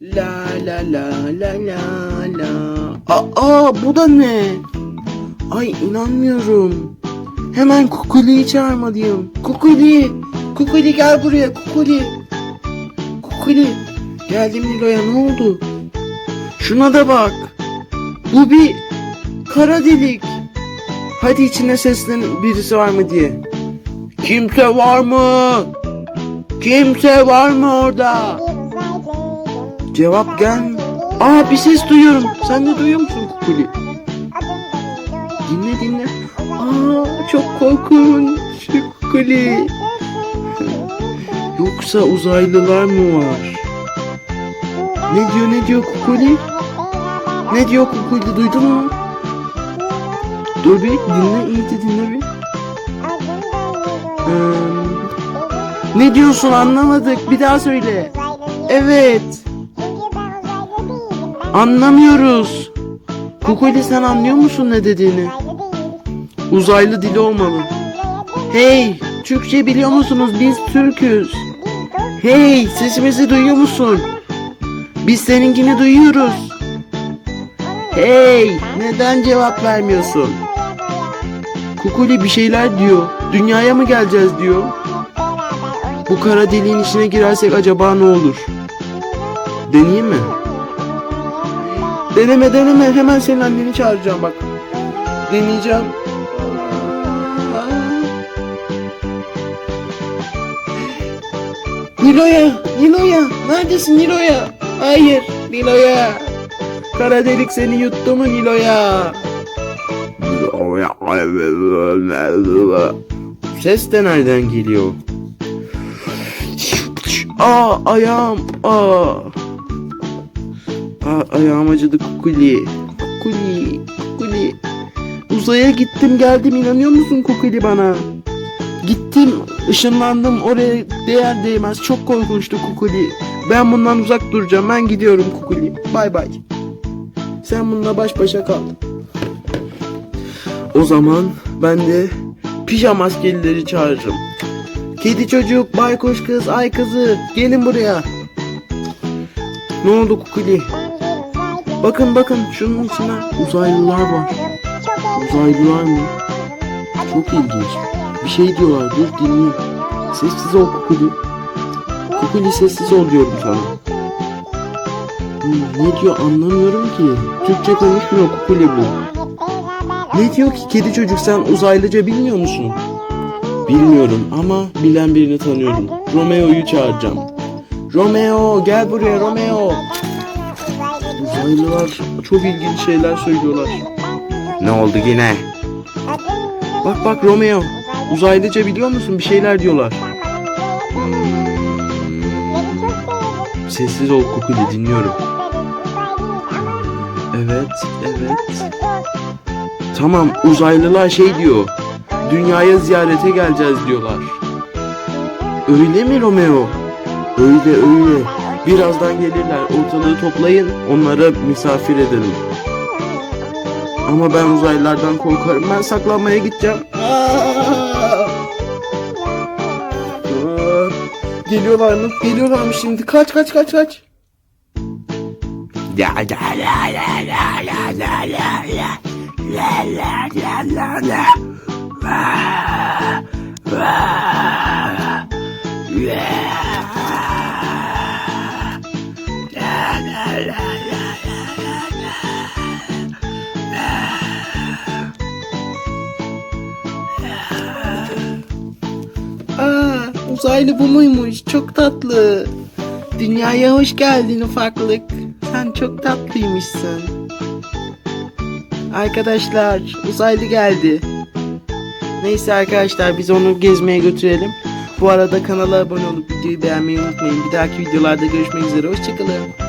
La la la la la la. Aa bu da ne? Ay inanmıyorum. Hemen Kukuli'yi çağırmalıyım. Kukuli! Kukuli gel buraya Kukuli! Kukuli! Geldim Nilo'ya ne oldu? Şuna da bak. Bu bir kara delik. Hadi içine seslen birisi var mı diye. Kimse var mı? Kimse var mı orada? Cevap gel. Aa bir ses duyuyorum. Sen de duyuyor musun Kukuli? Dinle dinle. Aa çok korkunç Kukuli. Yoksa uzaylılar mı var? Ne diyor ne diyor Kukuli? Ne diyor Kukuli duydun mu? Dur bir dinle iyice dinle bir. Ee, ne diyorsun anlamadık bir daha söyle. Evet anlamıyoruz. Kukuli sen anlıyor musun ne dediğini? Uzaylı dili olmalı. Hey Türkçe biliyor musunuz biz Türk'üz. Hey sesimizi duyuyor musun? Biz seninkini duyuyoruz. Hey neden cevap vermiyorsun? Kukuli bir şeyler diyor. Dünyaya mı geleceğiz diyor. Bu kara deliğin içine girersek acaba ne olur? Deneyeyim mi? Deneme deneme hemen senin anneni çağıracağım bak. Deneyeceğim. Nilo'ya, Nilo'ya, neredesin Nilo'ya? Hayır, Nilo'ya. Kara delik seni yuttu mu Nilo'ya? Ses de nereden geliyor? Aa ayağım, aa. Aa, ayağım acıdı Kukuli. Kukuli, Kukuli. Uzaya gittim geldim inanıyor musun Kukuli bana? Gittim ışınlandım oraya değer değmez çok korkunçtu Kukuli. Ben bundan uzak duracağım ben gidiyorum Kukuli. Bay bay. Sen bununla baş başa kal. O zaman ben de pijama askerileri çağırırım. Kedi çocuk, baykuş kız, ay kızı gelin buraya. Ne oldu Kukuli? Bakın bakın şunun içine uzaylılar var. Uzaylılar mı? Çok ilginç. Bir şey diyorlar dur dinleyeyim. Sessiz ol Kukuli. Kukuli sessiz ol diyorum sana. Hmm, ne diyor anlamıyorum ki. Türkçe konuşmuyor Kukuli bu. Ne diyor ki kedi çocuk sen uzaylıca bilmiyor musun? Bilmiyorum ama bilen birini tanıyorum. Romeo'yu çağıracağım. Romeo gel buraya Romeo. Uzaylılar çok ilginç şeyler söylüyorlar. Ne oldu yine? Bak bak Romeo. Uzaylıca biliyor musun? Bir şeyler diyorlar. Sessiz ol Kukuli dinliyorum. Evet, evet. Tamam uzaylılar şey diyor. Dünyaya ziyarete geleceğiz diyorlar. Öyle mi Romeo? Öyle öyle. Birazdan gelirler. Ortalığı toplayın. Onlara misafir edelim. Ama ben uzaylılardan korkarım. Ben saklanmaya gideceğim. Aa! Geliyorlar mı? Geliyorlar mı şimdi? Kaç kaç kaç kaç. La la la la la la la la la la la la. La la la la Aa, uzaylı bu muymuş? Çok tatlı. Dünyaya hoş geldin ufaklık. Sen çok tatlıymışsın. Arkadaşlar, uzaylı geldi. Neyse arkadaşlar biz onu gezmeye götürelim. Bu arada kanala abone olup videoyu beğenmeyi unutmayın. Bir dahaki videolarda görüşmek üzere. Hoşçakalın.